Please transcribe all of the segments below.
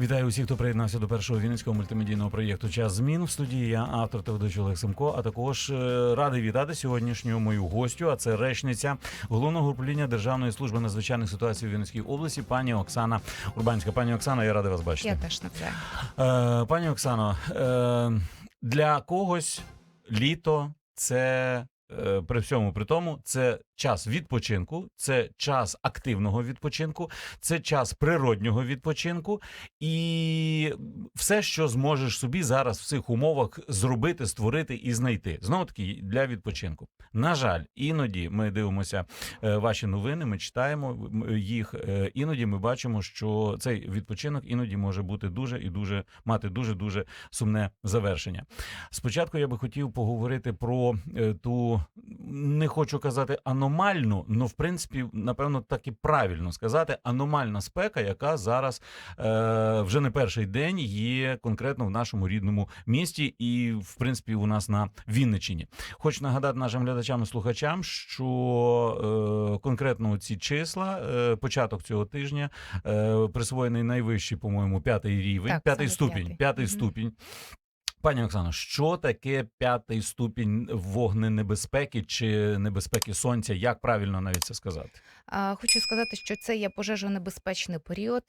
Вітаю усіх, хто приєднався до першого вінницького мультимедійного проєкту Час змін в студії. Я автор та ведучий Олег Семко. А також е, радий вітати сьогоднішню мою гостю. А це речниця головного управління Державної служби надзвичайних ситуацій у Вінницькій області, пані Оксана Урбанська. Пані Оксана, я радий вас бачити. Я теж навзаю. Е, пані Оксано, е, для когось літо це. При всьому при тому, це час відпочинку, це час активного відпочинку, це час природнього відпочинку, і все, що зможеш собі зараз в цих умовах зробити, створити і знайти. Знову таки для відпочинку. На жаль, іноді ми дивимося е, ваші новини, ми читаємо їх. е, Іноді ми бачимо, що цей відпочинок іноді може бути дуже і дуже мати дуже дуже сумне завершення. Спочатку я би хотів поговорити про е, ту, не хочу казати аномальну, але в принципі, напевно, так і правильно сказати, аномальна спека, яка зараз е, вже не перший день є конкретно в нашому рідному місті, і в принципі у нас на Вінниччині. Хочу нагадати нашим глядачам і слухачам, що е, конкретно ці числа, е, початок цього тижня, е, присвоєний найвищий, по-моєму, п'ятий рівень, Так, п'ятий ступінь. п'ятий. Ступінь. Пані Оксано, що таке п'ятий ступінь вогненебезпеки чи небезпеки сонця? Як правильно навіть це сказати? Хочу сказати, що це є пожежонебезпечний період.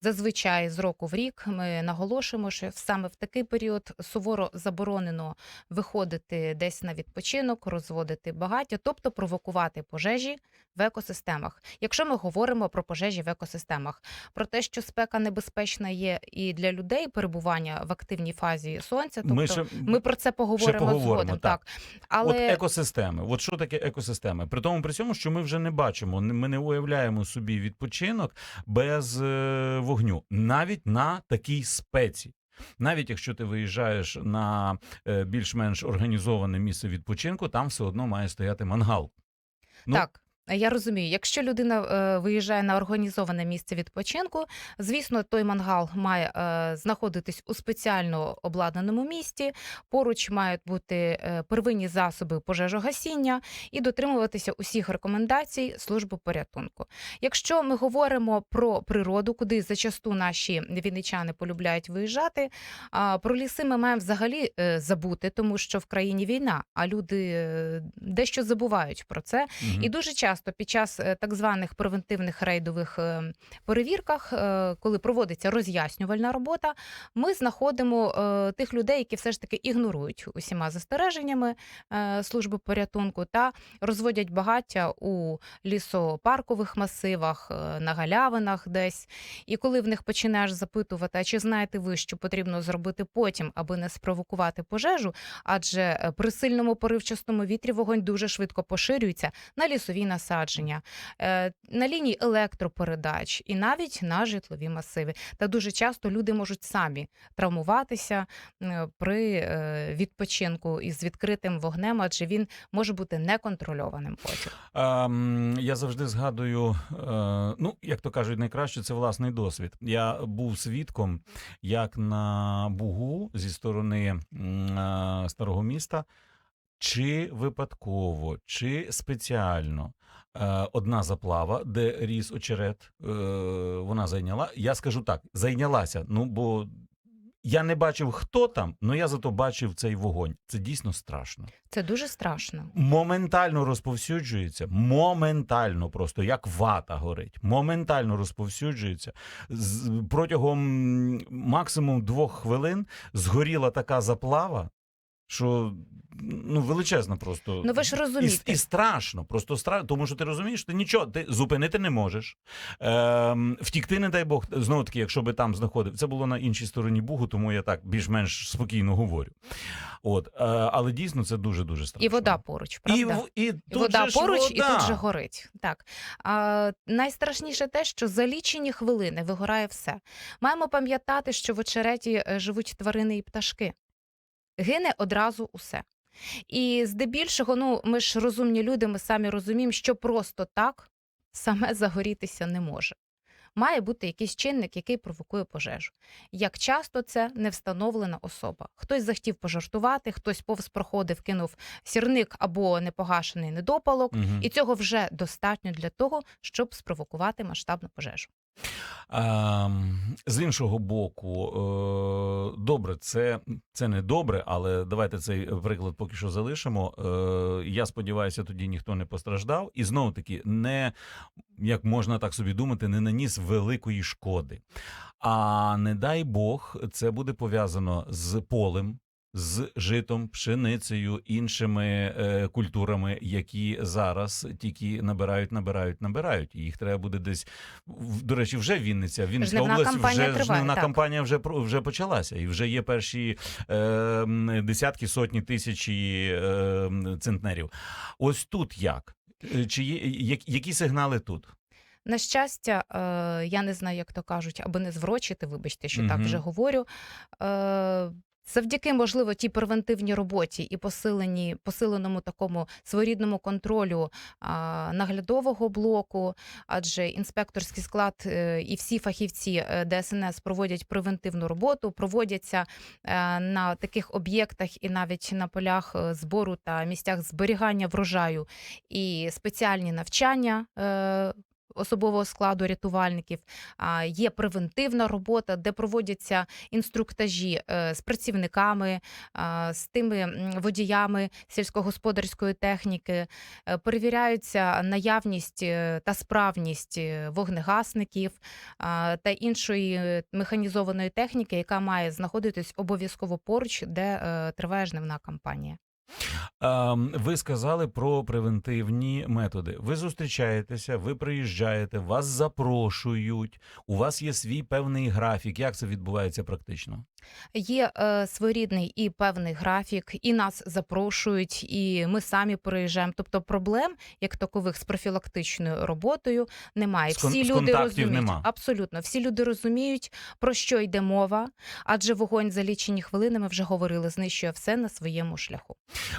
Зазвичай з року в рік ми наголошуємо, що саме в такий період суворо заборонено виходити десь на відпочинок, розводити багаття, тобто провокувати пожежі в екосистемах. Якщо ми говоримо про пожежі в екосистемах, про те, що спека небезпечна є і для людей перебування в активній фазі сонця, тобто ми ми, про це поговоримо, поговоримо, згодом. так. Так. Але От екосистеми. От що таке екосистеми? При тому при цьому, що ми вже не бачимо, ми не уявляємо собі відпочинок без е, вогню, навіть на такій спеці. Навіть якщо ти виїжджаєш на е, більш-менш організоване місце відпочинку, там все одно має стояти мангал. Ну, Так. Я розумію, якщо людина е, виїжджає на організоване місце відпочинку, звісно, той мангал має е, знаходитись у спеціально обладнаному місті. Поруч мають бути е, первинні засоби пожежогасіння і дотримуватися усіх рекомендацій служби порятунку. Якщо ми говоримо про природу, куди зачасту наші вінничани полюбляють виїжджати, а, про ліси ми маємо взагалі е, забути, тому що в країні війна, а люди е, дещо забувають про це. мгм. І дуже часто під час е, так званих превентивних рейдових е, перевірках, е, коли проводиться роз'яснювальна робота, ми знаходимо тих людей, які все ж таки ігнорують усіма застереженнями служби порятунку та розводять багаття у лісопаркових масивах, на галявинах десь. І коли в них починаєш запитувати, а чи знаєте ви, що потрібно зробити потім, аби не спровокувати пожежу, адже при сильному поривчастому вітрі вогонь дуже швидко поширюється на лісовій лісові насадження, е, на лінії електропередач і навіть на житлові масиви. Та дуже часто люди можуть самі травмуватися е, при е, відпочинку із відкритим вогнем, адже він може бути неконтрольованим потім. Ем, я завжди згадую, ну як то кажуть, найкраще це власний досвід. Я був свідком, як на Бугу зі сторони старого міста, чи випадково, чи спеціально. Е, Одна заплава, де ріс очерет, е, вона зайняла. Я скажу так: зайнялася. Ну бо я не бачив, хто там, але я зато бачив цей вогонь. Це дійсно страшно Це дуже страшно. моментально розповсюджується, моментально просто як вата горить, моментально розповсюджується. Протягом максимум двох хвилин згоріла така заплава, що ну величезна просто. Ну ви ж розумієте. і страшно, просто страшно, тому що ти розумієш, ти нічого ти зупинити не можеш. Ем, втікти, не дай Бог, знову таки, якщо би там знаходив. Це було на іншій стороні Бугу, тому я так більш-менш спокійно говорю. От, е, але дійсно це дуже дуже страшно. І вода поруч, правда? І, і, І тут вода же поруч, і тут же горить. Так а, найстрашніше те, що за лічені хвилини вигорає все. Маємо пам'ятати, що в очереті е, живуть тварини і пташки. Гине одразу усе. І здебільшого, ну ми ж розумні люди, ми самі розуміємо, що просто так саме загорітися не може. Має бути якийсь чинник, який провокує пожежу. Як часто це не встановлена особа. Хтось захотів пожартувати, хтось повз проходив, кинув сірник або непогашений недопалок, Мгм. і цього вже достатньо для того, щоб спровокувати масштабну пожежу. А, з іншого боку, е, добре, це, це не добре, але давайте цей приклад поки що залишимо. Е, я сподіваюся, тоді ніхто не постраждав. І знову таки, не як можна так собі думати, не наніс великої шкоди. А не дай Бог, це буде пов'язано з полем. З житом, пшеницею, іншими е, культурами, які зараз тільки набирають, набирають, набирають. І їх треба буде десь до речі, вже Вінниця, Вінницька Жнивна область вже триває, жнивна так. кампанія вже вже почалася, і вже є перші е, десятки, сотні тисячі е, центнерів. Ось тут як? Е, Чи є як- які сигнали тут? На щастя, е, я не знаю, як то кажуть, аби не зврочити, вибачте, що так вже говорю. Завдяки, можливо, тій превентивній роботі і посилені, посиленому такому своєрідному контролю а, наглядового блоку, адже інспекторський склад е, і всі фахівці е, ДСНС проводять превентивну роботу, проводяться е, на таких об'єктах і навіть на полях збору та місцях зберігання врожаю і спеціальні навчання. Е, Особового складу рятувальників є превентивна робота, де проводяться інструктажі е, з працівниками, з тими водіями сільськогосподарської техніки, е, перевіряються наявність е, та справність е, вогнегасників та іншої е, механізованої техніки, яка має знаходитись обов'язково поруч, де е, триває жнивна кампанія. Ем, Ви сказали про превентивні методи. Ви зустрічаєтеся, ви приїжджаєте, вас запрошують. У вас є свій певний графік. Як це відбувається практично? Є е, своєрідний і певний графік, і нас запрошують, і ми самі приїжджаємо. Тобто проблем як такових з профілактичною роботою немає. З всі з люди розуміють нема. абсолютно. Всі люди розуміють про що йде мова, адже вогонь за лічені хвилини. Ми вже говорили, знищує все на своєму шляху.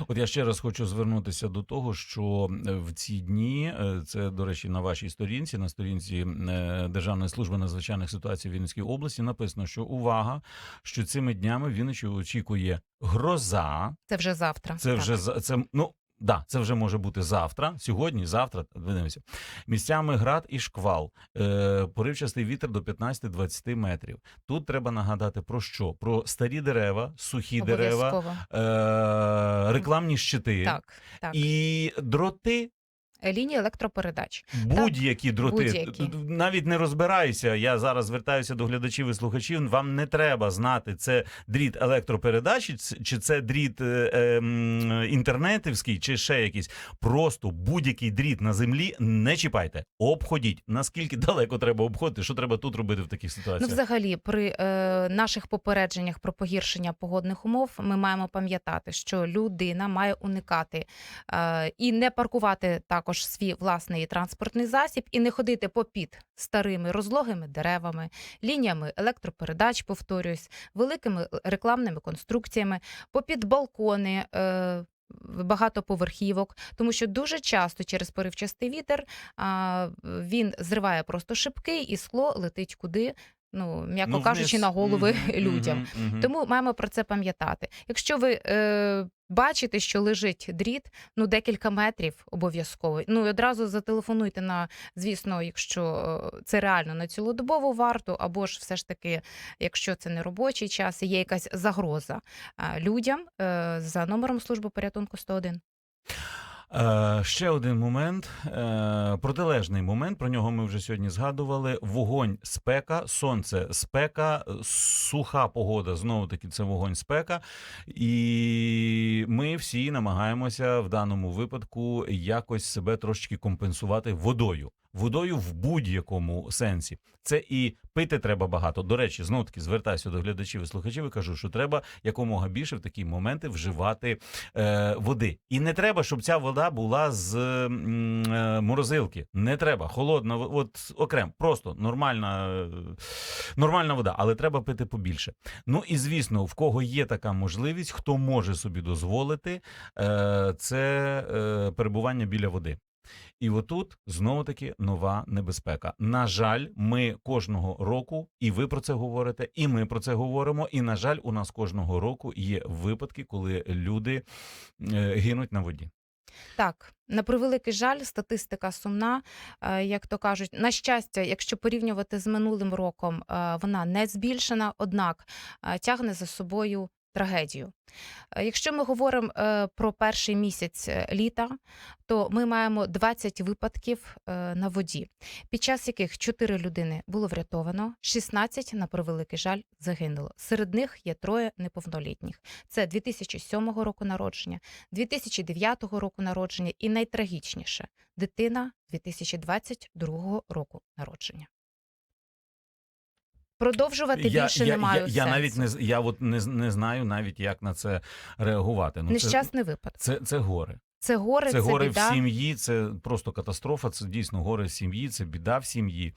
От я ще раз хочу звернутися до того, що е, в ці дні е, це до речі на вашій сторінці, на сторінці е, Державної служби надзвичайних ситуацій Вінницької області, написано, що увага, що цими днями Вінничі очікує гроза. Це вже завтра. Це Так. вже за- це ну. Да, це вже може бути завтра, сьогодні, завтра. Дивимося. Місцями град і шквал, е, поривчастий вітер до 15-20 метрів. Тут треба нагадати про що? Про старі дерева, сухі дерева, е, рекламні щити Так, так. і дроти. Лінії електропередач. Будь-які дроти, будь-які. навіть не розбираюся. Я зараз звертаюся до глядачів і слухачів. Вам не треба знати, це дріт електропередачі, чи це дріт е, ем, інтернетівський, чи ще якийсь. Просто будь-який дріт на землі не чіпайте, обходіть. Наскільки далеко треба обходити? Що треба тут робити в таких Ну, ситуаціях? взагалі, при е, наших попередженнях про погіршення погодних умов, ми маємо пам'ятати, що людина має уникати е, і не паркувати також свій власний транспортний засіб, і не ходити попід старими розлогими деревами, лініями електропередач, повторюсь, великими рекламними конструкціями, попід балкони. Е, Багатоповерхівок, тому що дуже часто через поривчастий вітер він зриває просто шибки, і скло летить куди, ну м'яко Ну, кажучи, вниз. на голови Мгм, людям. мгм, мгм. Тому маємо про це пам'ятати. Якщо ви е, бачите, що лежить дріт, ну декілька метрів обов'язково. Ну і одразу зателефонуйте на, звісно, якщо е, це реально на цілодобову варту, або ж все ж таки, якщо це не робочий час, є якась загроза е, людям е, за номером служби порятунку 101. Е, ще один момент, е, протилежний момент. Про нього ми вже сьогодні згадували. Вогонь, спека, сонце, спека, суха погода. Знову таки, це вогонь, спека. І ми всі намагаємося в даному випадку якось себе трошечки компенсувати водою. Водою в будь-якому сенсі. Це і пити треба багато. До речі, знову таки звертаюся до глядачів і слухачів і кажу, що треба якомога більше в такі моменти вживати е, води. І не треба, щоб ця вода була з е, морозилки. Не треба. Холодна, от окремо, просто нормальна, нормальна вода, але треба пити побільше. Ну і звісно, в кого є така можливість, хто може собі дозволити, е, це е, перебування біля води. І отут знову таки нова небезпека. На жаль, ми кожного року, і ви про це говорите, і ми про це говоримо. І на жаль, у нас кожного року є випадки, коли люди е, гинуть на воді. Так, на превеликий жаль, статистика сумна. Е, Як то кажуть, на щастя, якщо порівнювати з минулим роком, е, вона не збільшена, однак тягне за собою трагедію. Е, Якщо ми говоримо е, про перший місяць е, літа, то ми маємо 20 випадків на воді, під час яких 4 людини було врятовано, 16, на превеликий жаль, загинуло. Серед них є троє неповнолітніх. Це 2007 року народження, 2009 року народження і найтрагічніше дитина 2022 року народження. Продовжувати більше я, не маю я, я сенсу. навіть не я от не, не знаю навіть як на це реагувати. Ну, це, Нещасний випадок. це, це горе. Це горе, Це це, горе біда. в сім'ї, це просто катастрофа. Це дійсно горе в сім'ї, це біда в сім'ї.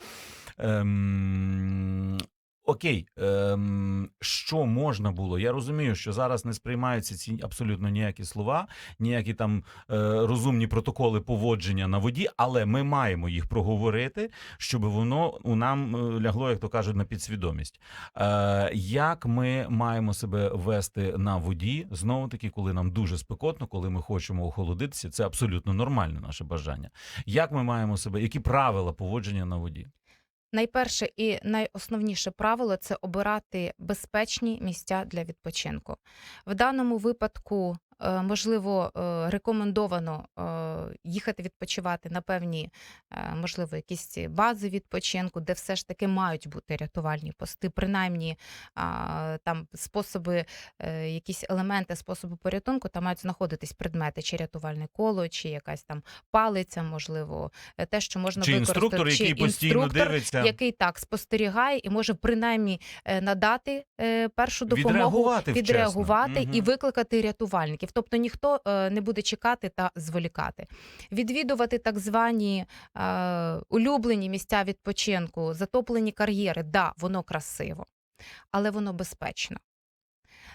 Ем, окей, ем, що можна було? Я розумію, що зараз не сприймаються ці абсолютно ніякі слова, ніякі там е, розумні протоколи поводження на воді, але ми маємо їх проговорити, щоб воно у нам е, лягло, як то кажуть, на підсвідомість. Е, як ми маємо себе вести на воді, знову таки, коли нам дуже спекотно, коли ми хочемо охолодитися, це абсолютно нормальне наше бажання. Як ми маємо себе, які правила поводження на воді? Найперше і найосновніше правило це обирати безпечні місця для відпочинку. В даному випадку, можливо, е, рекомендовано е, їхати відпочивати на певні, е, можливо, якісь бази відпочинку, де все ж таки мають бути рятувальні пости, принаймні там способи, е, якісь елементи способу порятунку, там мають знаходитись предмети, чи рятувальне коло, чи якась там палиця, можливо, е, те, що можна Чи використати, інструктор, чи який постійно інструктор, дивиться, який так спостерігає і може принаймні е, надати е, першу допомогу, відреагувати відреагувати і викликати рятувальників. Тобто ніхто е, не буде чекати та зволікати. Відвідувати так звані е, улюблені місця відпочинку, затоплені кар'єри. Да, воно красиво, але воно безпечно.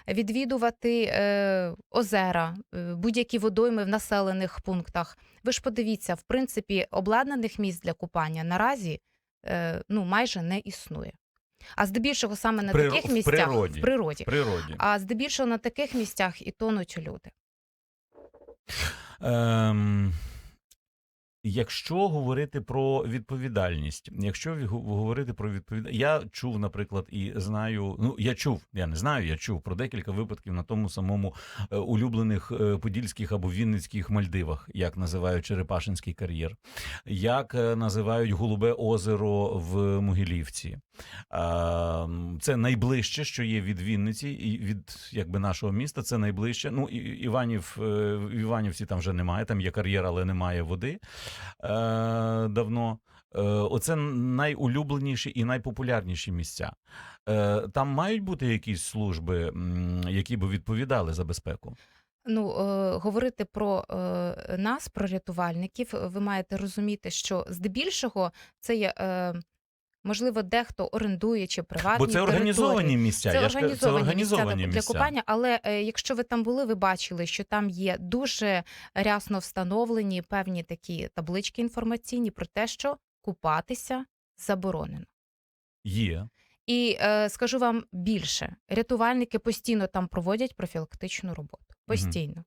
Відвідувати е, озера, е, будь-які водойми в населених пунктах. Ви ж подивіться, в принципі, обладнаних місць для купання наразі е, ну, майже не існує. А здебільшого саме на Приро- таких в місцях природі. в природі. В природі. А здебільшого на таких місцях і тонуть люди. Ем, якщо говорити про відповідальність, якщо говорити про відповідальність, я чув, наприклад, і знаю, ну я чув, я не знаю, я чув про декілька випадків на тому самому е, улюблених е, подільських або вінницьких Мальдивах, як називають Черепашинський кар'єр, як е, називають Голубе озеро в Могилівці. Це найближче, що є від Вінниці, і від якби нашого міста. Це найближче. Ну Іванів в Іванівці там вже немає. Там є кар'єр, але немає води давно. Е, Оце найулюбленіші і найпопулярніші місця. Е, Там мають бути якісь служби, які би відповідали за безпеку. Ну, е, говорити про е, нас, про рятувальників, ви маєте розуміти, що здебільшого це є. Е, Можливо, дехто орендує чи приватні Бо це організовані місця. Це організовані, це організовані місця місця. для купання, але е, якщо ви там були, ви бачили, що там є дуже рясно встановлені певні такі таблички інформаційні про те, що купатися заборонено. Є. І е, скажу вам більше: рятувальники постійно там проводять профілактичну роботу. Постійно.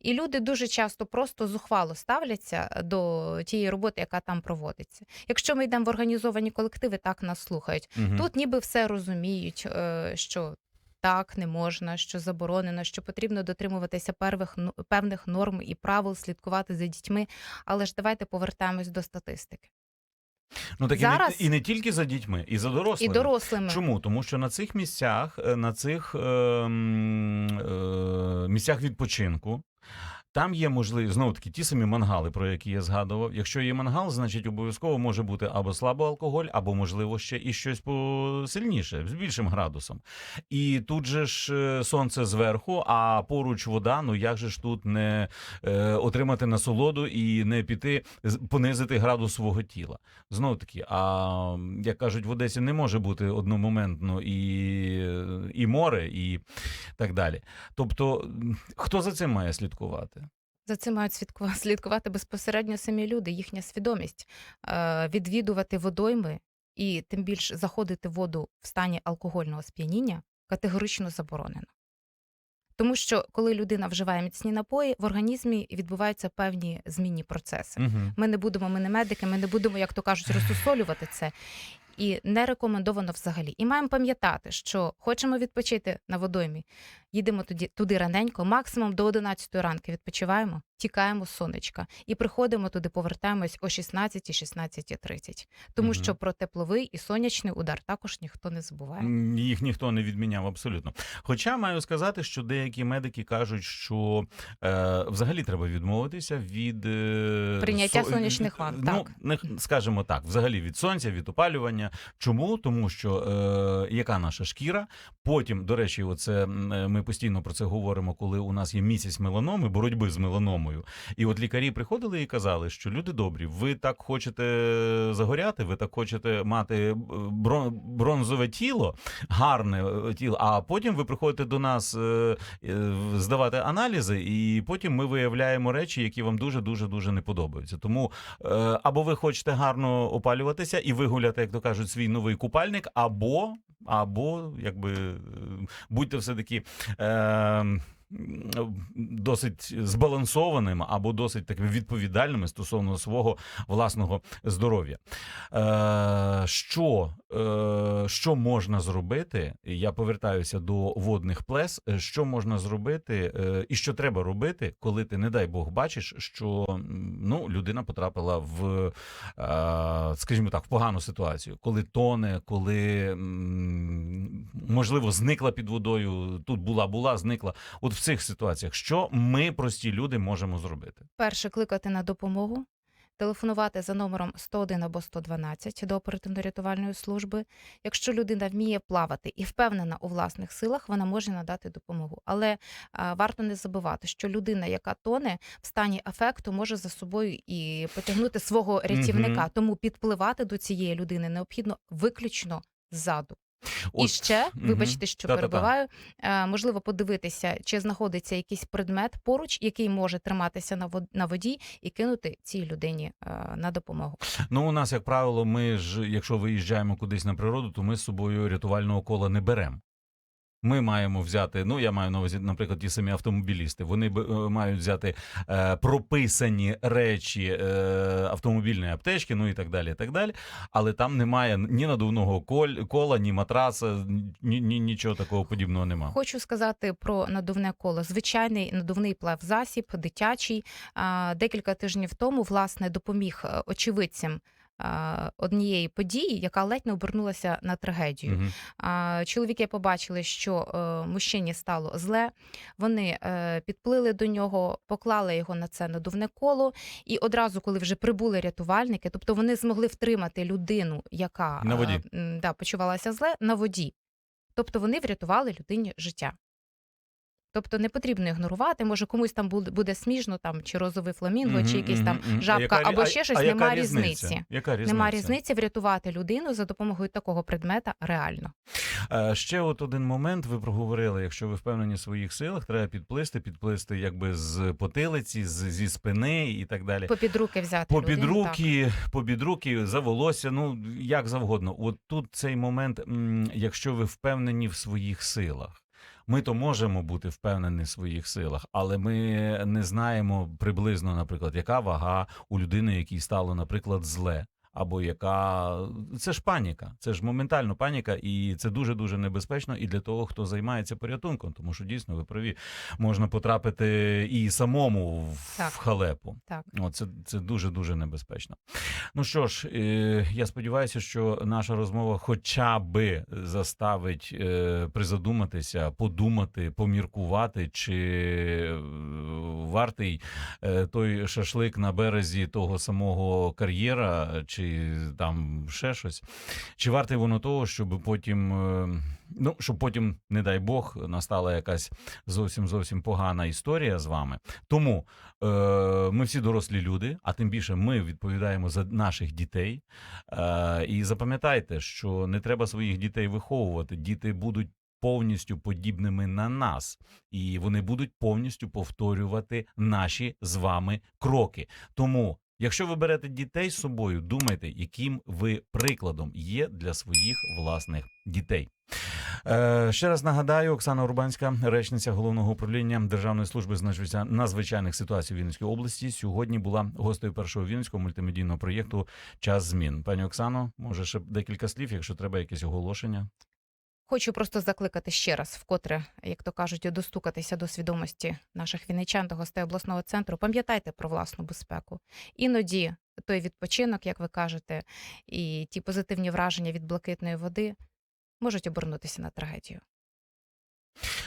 І люди дуже часто просто зухвало ставляться до тієї роботи, яка там проводиться. Якщо ми йдемо в організовані колективи, так нас слухають. Угу. Тут ніби все розуміють, е, що так не можна, що заборонено, що потрібно дотримуватися первих, певних норм і правил, слідкувати за дітьми. Але ж давайте повертаємось до статистики. Ну так Зараз- і, не, і не тільки за дітьми, і за І дорослими. дорослими. Чому? Тому що на цих місцях, е, на цих е, е, місцях відпочинку. Там є можливість знову таки ті самі мангали, про які я згадував. Якщо є мангал, значить обов'язково може бути або слабо алкоголь, або можливо ще і щось посильніше, з більшим градусом. І тут же ж е, сонце зверху, а поруч вода. Ну як же ж тут не е, отримати насолоду і не піти понизити градус свого тіла? Знову таки, а як кажуть, в Одесі не може бути одномоментно і, і море, і так далі. Тобто, хто за цим має слідкувати? За цим мають слідкувати безпосередньо самі люди, їхня свідомість, Е, відвідувати водойми і тим більш заходити в воду в стані алкогольного сп'яніння категорично заборонено. Тому що коли людина вживає міцні напої, в організмі відбуваються певні змінні процеси. Угу. Ми не будемо, ми не медики, ми не будемо, як то кажуть, розсусолювати це. І не рекомендовано взагалі. І маємо пам'ятати, що хочемо відпочити на водоймі, їдемо туди, туди раненько, максимум до 11 ранку відпочиваємо, тікаємо з сонечка і приходимо туди, повертаємось о 16 16.30. Тому Мгм. що про тепловий і сонячний удар також ніхто не забуває. Їх ніхто не відміняв абсолютно. Хоча маю сказати, що деякі медики кажуть, що е, взагалі треба відмовитися від е, Прийняття со- сонячних ванн, Ну, так. не скажімо так, взагалі від сонця, від опалювання. Чому? Тому що е, яка наша шкіра? Потім, до речі, оце е, ми постійно про це говоримо, коли у нас є місяць меланоми, боротьби з меланомою. І от лікарі приходили і казали, що люди добрі, ви так хочете загоряти, ви так хочете мати е, брон- бронзове тіло, гарне е, тіло. А потім ви приходите до нас е, здавати аналізи, і потім ми виявляємо речі, які вам дуже дуже дуже не подобаються. Тому е, або ви хочете гарно опалюватися і вигуляти, як то кажуть, свій новий купальник, або, або якби е, будьте все таки. Е, Досить збалансованим або досить такими відповідальними стосовно свого власного здоров'я. Е, що, е, що можна зробити? Я повертаюся до водних плес. Е, Що можна зробити, і що треба робити, коли ти, не дай Бог, бачиш, що ну, людина потрапила в, скажімо так, в погану ситуацію, коли тоне, коли можливо зникла під водою, тут була, була, зникла. От цих ситуаціях, що ми, прості люди, можемо зробити? Перше кликати на допомогу, телефонувати за номером 101 або 112 до оперативно-рятувальної служби. Якщо людина вміє плавати і впевнена у власних силах, вона може надати допомогу. Але а, варто не забувати, що людина, яка тоне в стані афекту, може за собою і потягнути свого рятівника. Мгм. Тому підпливати до цієї людини необхідно виключно ззаду. І ще, вибачте, що Та-та-та. перебиваю, е, можливо подивитися, чи знаходиться якийсь предмет поруч, який може триматися на вод- воді і кинути цій людині е, на допомогу. Ну, у нас, як правило, ми ж, якщо виїжджаємо кудись на природу, то ми з собою рятувального кола не беремо. Ми маємо взяти, ну я маю на увазі, наприклад, ті самі автомобілісти. Вони б, е, мають взяти е, прописані речі е, автомобільної аптечки, ну і так далі. і так далі. Але там немає ні надувного коль- кола, ні матраса, ні, ні, нічого такого подібного немає. Хочу сказати про надувне коло. Звичайний надувний плавзасіб, дитячий. А, Декілька тижнів тому власне допоміг е, очевидцям. Однієї події, яка ледь не обернулася на трагедію. А, Чоловіки побачили, що е, мужчині стало зле. Вони е, підплили до нього, поклали його на це надувне коло. І одразу, коли вже прибули рятувальники, тобто вони змогли втримати людину, яка На воді. е, да, почувалася зле, на воді. Тобто вони врятували людині життя. Тобто не потрібно ігнорувати. Може, комусь там буде, смішно, там чи розовий фламінго, чи Мгм, якийсь там мгм, мгм. жабка, Яка або ще щось. а яка Нема різниця? різниці. Яка різниця? Нема різниці врятувати людину за допомогою такого предмета реально. Е, Ще от один момент ви проговорили. Якщо ви впевнені в своїх силах, треба підплисти, підплисти якби з потилиці, з, зі спини і так далі. Попід руки взяти Попід людину, руки, попід руки, за волосся, ну як завгодно. От тут цей момент, якщо ви впевнені в своїх силах. Ми то можемо бути впевнені в своїх силах, але ми не знаємо приблизно, наприклад, яка вага у людини, якій стало, наприклад, зле. Або яка це ж паніка, це ж моментально паніка, і це дуже дуже небезпечно і для того, хто займається порятунком, тому що дійсно ви праві можна потрапити і самому в, Так. халепу. Так. О, це, це дуже дуже небезпечно. Ну що ж, е, я сподіваюся, що наша розмова хоча би заставить е, призадуматися, подумати, поміркувати, чи е, вартий е, той шашлик на березі того самого кар'єра, чи там ще щось. Чи варте воно того, щоб потім, е, ну щоб потім, не дай Бог, настала якась зовсім зовсім погана історія з вами. Тому е, ми всі дорослі люди, а тим більше ми відповідаємо за наших дітей. Е, і запам'ятайте, що не треба своїх дітей виховувати. Діти будуть. Повністю подібними на нас, і вони будуть повністю повторювати наші з вами кроки. Тому, якщо ви берете дітей з собою, думайте, яким ви прикладом є для своїх власних дітей. Е, ще раз нагадаю, Оксана Урбанська, речниця головного управління Державної служби з надзвичай- надзвичайних ситуацій Вінницької області, сьогодні була гостею першого вінницького мультимедійного проєкту Час змін. Пані Оксано, може ще декілька слів, якщо треба якесь оголошення. Хочу просто закликати ще раз, вкотре, як то кажуть, достукатися до свідомості наших вінничан до гостей обласного центру. Пам'ятайте про власну безпеку. Іноді той відпочинок, як ви кажете, і ті позитивні враження від блакитної води можуть обернутися на трагедію.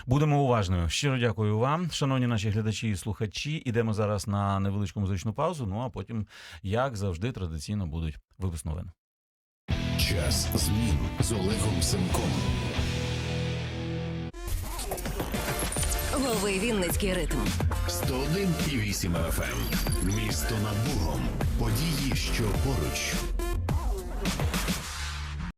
Будемо уважною. Щиро дякую вам, шановні наші глядачі і слухачі. Ідемо зараз на невеличку музичну паузу. Ну а потім, як завжди, традиційно будуть випуск новин. Час змін з Олегом Семком. Лови Вінницький ритм. 101,8 FM. Місто над Богом. Події, що поруч.